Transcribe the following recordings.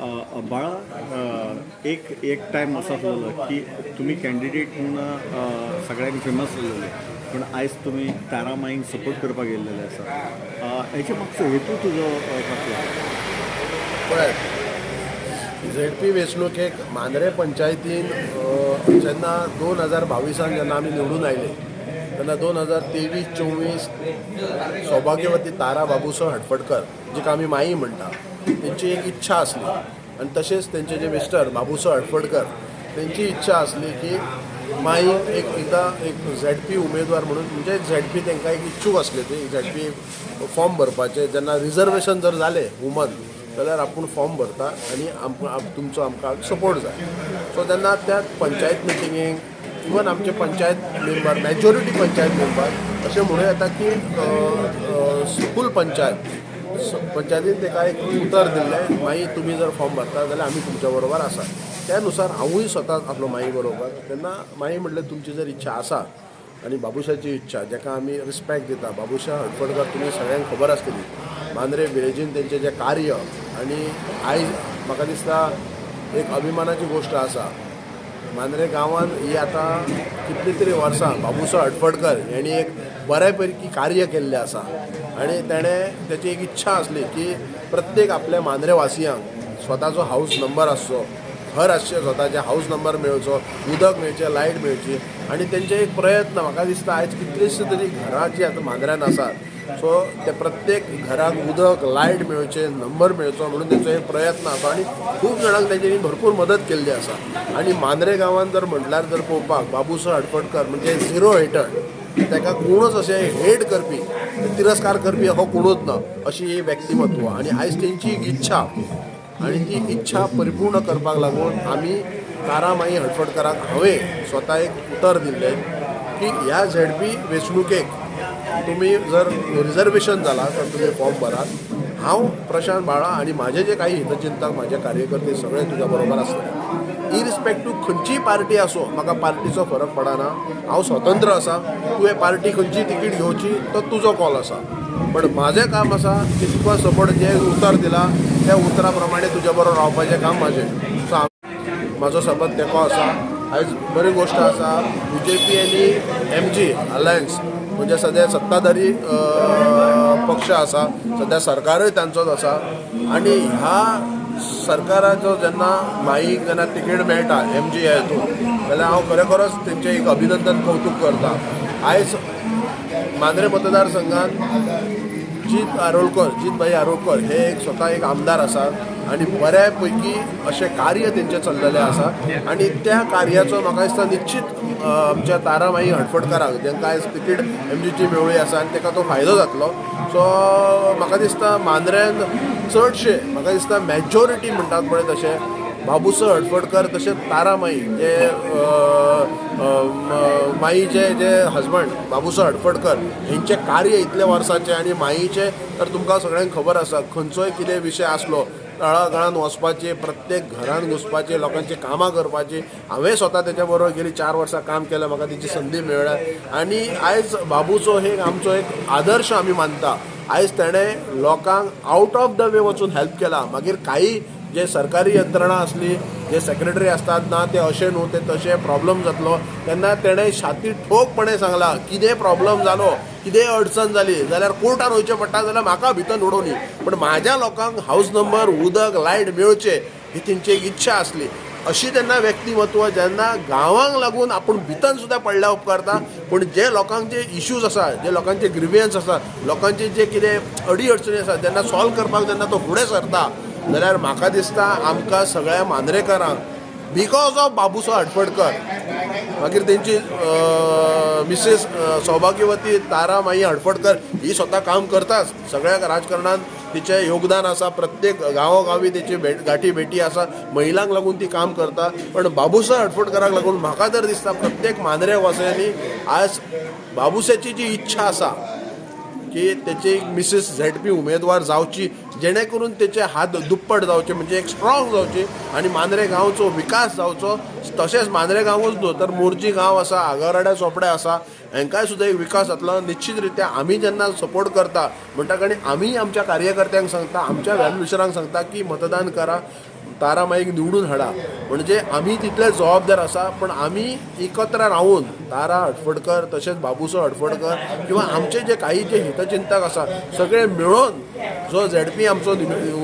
बाळा एक एक टायम असा आसलेलो की तुमी कॅन्डिडेट म्हणून सगळ्यांनी सगळ्यांक फेमस जाल्लेले पूण आयज तुमी तारामाईक सपोर्ट करपाक गेल्लेले आसा हेचे मागचो हेतू तुजो अ, कसलो? पळय झेड पी वेंचणुकेक मांद्रे पंचायतीन जेन्ना दोन हजार बावीसान जेन्ना आमी निवडून आयले तेन्ना दोन हजार तेवीस चोवीस सौभाग्यवती तारा बाबूसो हडफडकर जिका आमी माई म्हणटा तेंची एक इच्छा आसली आनी तशेंच तेंचे जे मिस्टर बाबूसो अडफडकर तेंची इच्छा आसली की माई एक एकदा एक झेड पी उमेदवार म्हणून म्हणजे झेड पी तांकां एक इच्छूक आसले ते झेड पी फॉर्म भरपाचे. जेन्ना रिजर्वेशन जर जालें वुमन जाल्यार आपूण फॉर्म भरता आनी आमकां तुमचो आमकां सपोर्ट जाय सो तेन्ना त्या पंचायत मिटिंगेक इवन आमचे panchayat member majority panchayat member अशें म्हणूं येता की स्कूल पंचायत पंचायतीन ताका एक उतर दिल्लें मागीर तुमी जर फॉर्म भरता जाल्यार आमी तुमच्या बरोबर आसा त्यानुसार हांवूय स्वता आपलो माई बरोबर. तेन्ना माई म्हणलें तुमची जर इच्छा आसा आनी बाबुशाची इच्छा जाका आमी रिस्पेक्ट दिता बाबुशा हडफडकर तुमी सगळ्यांक खबर आसतली मांद्रे विलेजीन तेंचें जें कार्य आनी आयज म्हाका दिसता एक अभिमानाची गोश्ट आसा मांद्रे गांवांत ही आतां कितली तरी वर्सां बाबूसो हडफडकर हेणी एक बऱ्या पैकी कार्य केल्लें आसा आनी तेणें तेची एक इच्छा आसली की प्रत्येक आपल्या मांद्रे वासियांक स्वताचो हाऊस नंबर आसचो घर आसचें स्वताचे हाऊस नंबर मेळचो उदक मेळचें लायट मेळची. आनी तेंचे एक प्रयत्न म्हाका दिसता आयज कितलीशीं तरी घरां जीं आतां मांद्र्यान आसात सो ते प्रत्येक घराक उदक लायट मेळचे नंबर मेळचो म्हणून तेंचो एक प्रयत्न आसा आनी खूब जाणांक तेंच्यांनी भरपूर मदत केल्ली आसा आनी मांद्रे गांवांत जर म्हटल्यार जर पळोवपाक बाबूसो हडफडकर म्हणजे झिरो हेटर ताका कोणूच अशें हेट करपी तिरस्कार करपी हो कोणूच ना अशी ही व्यक्तिमत्व. आनी आयज तेंची इच्छा आनी ती इच्छा परिपूर्ण करपाक लागून आमी तारामाई हडफडकराक हांवें स्वता एक उतर दिल्लें की ह्या झेड पी वेंचणुकेक तुम्ही जर रिझर्वेशन झाला तर तुम्ही फॉर्म भरात हांव प्रशांत बाळा आणि माझे जे काही हितचिंतक माझे कार्यकर्ते सगळे तुझ्या बरोबर असतात. इरिस्पेक्टीव खंयचीय पार्टी असो म्हाका पार्टीचो फरक पडना हांव स्वतंत्र आसा तुवें पार्टी खंयची तिकीट घेवची तो तुजो कॉल आसा पण माझें काम आसा की तुका सपोर्ट जें उतर दिलां त्या उतरा प्रमाणे तुज्या बरोबर रावपाचें काम म्हाजें सो म्हाजो सबंद तेको आसा आयज बरी गोश्ट आसा बी जे पी आनी एम जी अलायन्स म्हणजे सध्या सत्ताधारी पक्ष आसा सध्या सरकारूय तांचोच आसा आनी ह्या सरकाराचो जेन्ना माईक जेन्ना तिकीट मेळटा एम जी हेतून जाल्यार हांव खरेखरच तेंचें एक अभिनंदन कौतूक करता. आयज मांद्रे मतदारसंघात जीत आरोलकर जीतभाई आरोलकर हे एक स्वता एक आमदार आसा आनी बऱ्या पैकी अशें कार्य तेंचें चललेलें आसा. आनी त्या कार्याचो म्हाका दिसता निश्चित आमच्या तारामाई हडफडकाराक जांकां आयज तिकीट एम जीची मेवळी आसा आनी ताका तो फायदो जातलो. सो म्हाका दिसता मांद्र्यान चडशे म्हाका दिसता मॅजॉरिटी म्हणटात पळय तशें. बाबूसो हडफडकर तशेंच तारामाई जे माईचे जे हजबंड बाबूसो हडफडकर हेंचे कार्य इतले वर्साचे आनी माईचे तर तुमकां सगळ्यांक खबर आसा. खंयचोय कितें विशय आसलो तळागाळान वचपाचे प्रत्येक घरान घुसपाचे लोकांची कामां करपाची. हांवें स्वता तेच्या बरोबर गेली चार वर्सां काम केलें म्हाका तेची संदी मेळ्ळ्या आनी आयज बाबूचो हे आमचो एक आदर्श आमी मानता. आयज तेणें लोकांक आवट ऑफ द वे वचून हेल्प केला. मागीर काही जे सरकारी यंत्रणा असली जे सेक्रेटरी असतात ना ते अशें न्हू ते तशें प्रॉब्लम जातलो. तेन्ना तेणें छाती ठोकपणे सांगला कितें प्रॉब्लम जालो कितें अडचण जाली जाल्यार कोर्टान वयचें पडटा जाल्यार म्हाका भितर उडोवनी पण म्हाज्या लोकांक हाऊस नंबर उदक लायट मेळचे ही तेंची एक इच्छा आसली अशी तेन्ना व्यक्तिमत्व जेन्ना गांवांक लागून आपूण भितन सुद्दां पडल्या उपकारता पूण जे लोकांक जे इश्यूज आसा जे लोकांचे ग्रिवियन्स आसा लोकांचे जे कितें अडी अडचणी आसा जेन्ना सॉल्व करपाक जेन्ना तो फुडें सरता. जाल्यार म्हाका दिसता आमकां सगळ्या मांद्रेकरांक बिकॉज ऑफ बाबुसो हडफडकर मागीर तेंची मिसेस सौभाग्यवती तारा माई हडफडकर ही स्वता काम करताच सगळ्या राजकारणांत तिचें योगदान आसा प्रत्येक गांवोगावी तेची भेट गाठी भेटी आसा महिलांक लागून ती काम करता पण बाबूसा हडफडकराक लागून म्हाका तर दिसता प्रत्येक मांद्रे वासियांनी आज बाबुसाची जी इच्छा आसा की त्याची एक मिसेस झेड पी उमेदवार जावची जेणे करून त्याचे हात दुप्पट जावचे म्हणजे एक स्ट्रॉंग जावचे. आणि मांद्रे गांवचो विकास जावचो. तशेंच मांद्रे गांवूच न्हू तर मोर्जी गांव आसा आगाराड्या चोपड्या आसा हांकांय सुद्दां एक विकास जातलो निश्चित रित्या आमी जेन्ना सपोर्ट करता म्हणटा आनी आमी आमच्या कार्यकर्त्यांक सांगता आमच्या व्हॅल्युशरांक सांगता की मतदान करा. तारामाईक निवडून हाडा म्हणजे आमी तितले जबाबदार आसा पण आमी एकत्र रावून तारा हडफडकर तशेंच बाबूसो हडफडकर किंवा आमचे जे काही जे हितचिंतक आसा सगळे मिळून जो झेड पी आमचो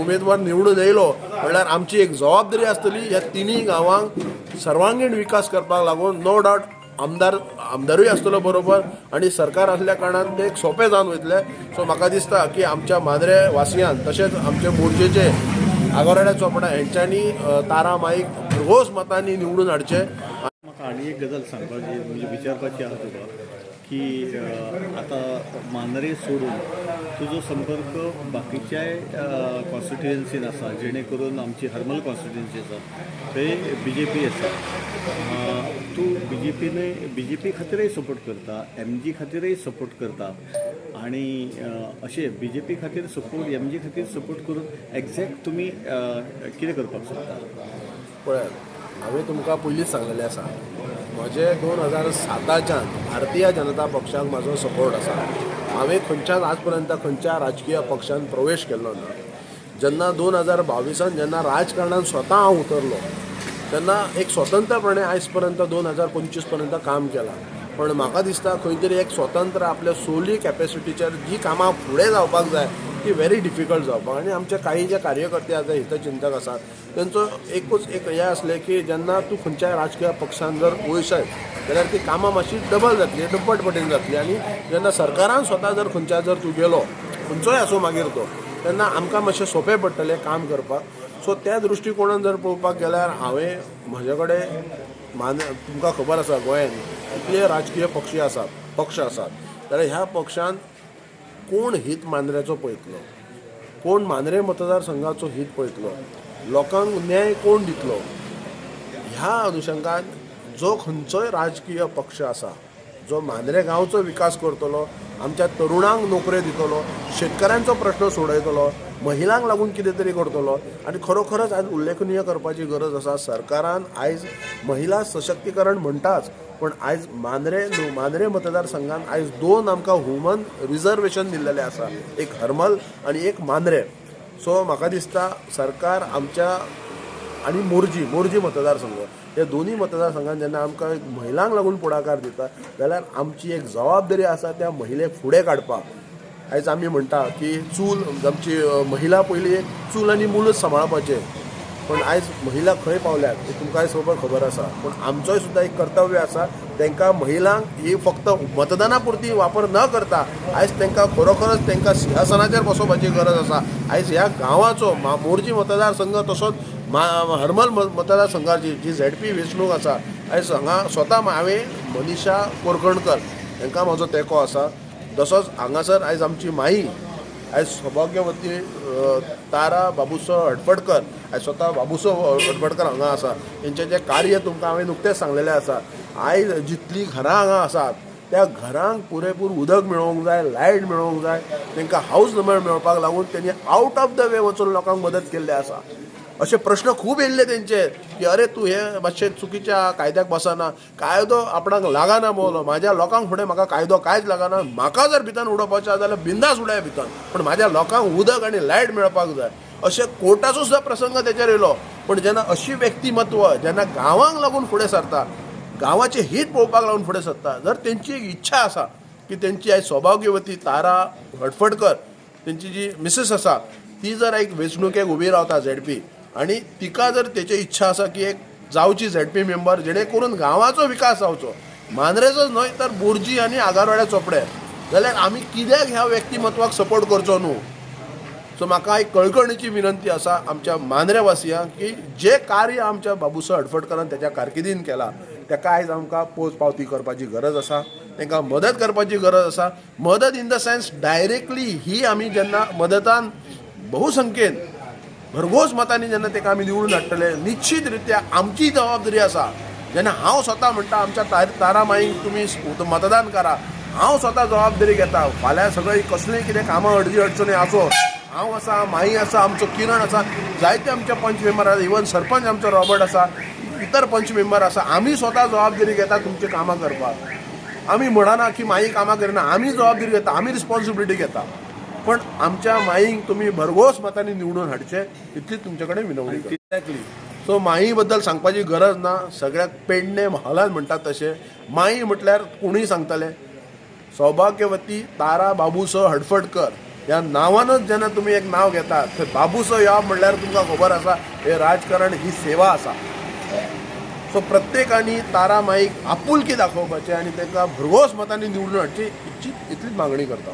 उमेदवार निवडून येयलो म्हणल्यार आमची एक जबाबदारी आसतली ह्या तिनी गांवांक सर्वांगीण विकास करपाक लागून नो डावट आमदार आमदारूय आसतलो बरोबर आणि सरकार असल्या कारणान ते एक सोंपें जावन वयतले. सो म्हाका दिसता की आमच्या मांद्रे वासियान तशेंच आमचे मोर्चेचे आगोरेड्या चोपडा हेंच्यांनी तारा माईक भरघोस मतांनी निवडून हाडचे म्हाका आनी एक गजाल सांगपाची म्हणजे विचारपाची आहा तुका की आतां मांद्रे सोडून तुजो संपर्क बाकीच्याय कॉन्स्टिट्युएन्सीन आसा जेणे करून आमची हर्मल कॉन्स्टिट्युएन्सी आसा थंय बी जे पी आसा तूं बी जे पीने बी जे पी खातीरय सपोर्ट करता एम जी खातीरय सपोर्ट करता. आणि अ, अशें बी जे पी खातीर सपोर्ट एम जी खातीर सपोर्ट करून एक्झॅक्ट तुमी कितें करपाक सोदता पळयात हांवें तुमकां पयलींच सांगलेलें आसा म्हजे दोन हजार साताच्यान भारतीय जनता पक्षाक म्हाजो सपोर्ट आसा. हांवें खंयच्याच आज पर्यंत खंयच्या राजकीय पक्षान प्रवेश केल्लो ना. जेन्ना दोन हजार बावीसान जेन्ना राजकारणान स्वता हांव उतरलो तेन्ना एक स्वतंत्रपणे आयज पर्यंत दोन हजार पंचवीसपर्यंत काम केलां. पण म्हाका दिसता खंय तरी एक स्वतंत्र आपल्या सोली कॅपेसिटीचेर जी कामां फुडें जावपाक जाय ती व्हेरी डिफिकल्ट जावपाक. आनी आमचे काही जे कार्यकर्ते आसा हितचिंतक आसात तेंचो एकूच एक हें आसलें की जेन्ना तूं खंयच्याय राजकीय पक्षान जर वयसय जाल्यार ती कामां मातशी डबल जातली दुप्पट पटीन जातली. आनी जेन्ना सरकारान स्वता जर खंयच्या जर तूं गेलो खंयचोय आसूं मागीर तो तेन्ना आमकां मातशें सोंपें पडटलें काम करपाक. सो त्या दृश्टीकोणान जर पळोवपाक गेल्यार हांवें म्हजे कडेन मान तुमकां खबर आसा गोंयान कितले राजकीय पक्षी आसात पक्ष आसात. जाल्यार ह्या पक्षान कोण हीत मांद्र्याचो पळयतलो? कोण मांद्रे मतदारसंघाचो हीत पळयतलो? लोकांक न्याय कोण दितलो? ह्या अनुशंगान जो खंयचोय राजकीय पक्ष आसा जो मांद्रे गांवचो विकास करतलो आमच्या तरुणांक नोकऱ्यो दितलो शेतकऱ्यांचो प्रश्न सोडयतलो महिलांक लागून कितें तरी करतलो आनी खरोखरच आयज उल्लेखनीय करपाची गरज आसा सरकारान आयज महिला सशक्तीकरण म्हणटाच पण आयज मांद्रे मांद्रे मतदारसंघान आयज दोन आमकां वुमन रिजर्वेशन दिल्लेले आसा. एक हरमल आनी एक मांद्रे. सो म्हाका दिसता सरकार आमच्या आनी मोरजी मोरजी मतदारसंघ हे दोन्ही मतदारसंघान जेन्ना आमकां महिलांक लागून पुढाकार दिता जाल्यार आमची एक जबाबदारी आसा त्या महिलेक फुडें काडपाक. आयज आमी म्हणटा की चूल आमची महिला पयली चूल आनी मुलूच सांबाळपाचें पण आयज महिला खंय पावल्यात हे तुमकां आयज खबर आसा. पण आमचोय सुद्दां एक कर्तव्य आसा तांकां महिलांक ही फक्त मतदाना पुरती वापर न करता आयज तांकां खरोखरच तांकां सिंहासनाचेर बसोवपाची गरज आसा. आयज ह्या गांवाचो मा मोरजी मतदारसंघ तसोच मा हरमल म- मतदारसंघाची जी झेड पी वेंचणूक आसा आयज हांगा स्वता हांवें मनीषा कोरकणकर. हांकां म्हजो तेंको आसा. तसोच हांगासर आयज आमची माई आयज सौभाग्यवती तारा बाबूसो हटपडकर आयज स्वता बाबुसो हटपडकर हांगा आसा तेंचें जें कार्य तुमकां हांवें नुकतेंच सांगलेलें आसा आयज जितलीं घरां हांगा आसात त्या घरांक पुरेपूर उदक मेळोवंक जाय लायट मेळोवंक जाय तांकां हावज नंबर मेळपाक लागून तेणी आउट ऑफ द वे वचून लोकांक मदत केल्ली आसा असे प्रश्न खूब येयल्ले तेंचे की अरे तूं हे मातशें चुकीच्या कायद्याक बसना कायदो आपणाक लागना बोलो म्हाज्या लोकांक फुडें म्हाका कायदो कांयच लागना. म्हाका जर भितर उडोवपाचें आसा जाल्यार बिंदास उडय भितर पूण म्हाज्या लोकांक उदक आनी लायट मेळपाक जाय. अशें कोर्टाचो सुद्दां प्रसंग तेचेर येयलो. पूण जेन्ना अशी व्यक्तिमत्व जेन्ना गांवांक लागून फुडें सरता गांवाचें हीत पळोवपाक लागून फुडें सरता जर तेंची एक इच्छा आसा की तेंची आयज सौभाग्यवती तारा हटफडकर तेंची जी मिसेस आसा ती जर एक वेंचणुकेक उबी रावता झेडपी आनी तिका जर तेची इच्छा आसा की एक जावची झेड पी मेंबर जेणे करून गांवाचो विकास जावचो मांद्रेचोच न्हय तर बोरजी आनी आगारवाड्या चोपडे जाल्यार आमी कित्याक ह्या व्यक्तिमत्वाक सपोर्ट करचो न्हू सो म्हाका एक कळकणीची विनंती आसा आमच्या मांद्रेवासियांक की जे कार्य आमच्या बाबूसा हडफडकरान त्याच्या कारकिर्दीन केला तेका आयज आमकां पोच पावती करपाची गरज आसा तांकां मदत करपाची गरज आसा मदत इन द सेन्स डायरेक्टली ही आमी जेन्ना मदतान बहुसंख्येन भरघोस मतांनी जेन्ना तेका आमी निवडून हाडटले निश्चितरित्या आमची जबाबदारी आसा जेन्ना हांव स्वता म्हणटा आमच्या तार तारा माईक तुमी मतदान करा. हांव स्वता जबाबदारी घेता. फाल्यां सगळी कसलीय कितें कामां अडची अडचणी आसो हांव आसा माई आसा आमचो किरण आसा जायते आमच्या पंच मेंबर आसा इवन सरपंच आमचो रॉबर्ट आसा इतर पंच मेंबर आसा आमी स्वता जबाबदारी घेता तुमची कामां करपाक आमी म्हणना की माई कामां करिना आमी जबाबदारी घेता आमी रिस्पॉन्सिबिलिटी घेता. पण आमच्या माईक तुम्ही भरघोस मतांनी निवडून हाडचे इतलीच तुमचे कडेन विनवणी एक्झॅक्टली सो माई बद्दल सांगपाची गरज ना सगळ्याक पेडणे महालान म्हणटात तशें माई म्हटल्यार कोणूय सांगतले सौभाग्यवती तारा बाबूसो हडफडकर ह्या नांवानच जेन्ना तुमी एक नांव घेतात थंय बाबूसो येवप म्हणल्यार तुमकां खबर आसा हे राजकारण ही सेवा आसा सो प्रत्येकानी तारा माईक आपुलकी दाखोवपाचें आनी ताका भरघोस मतांनी निवडून हाडची इतलीच इतलीच मागणी करता.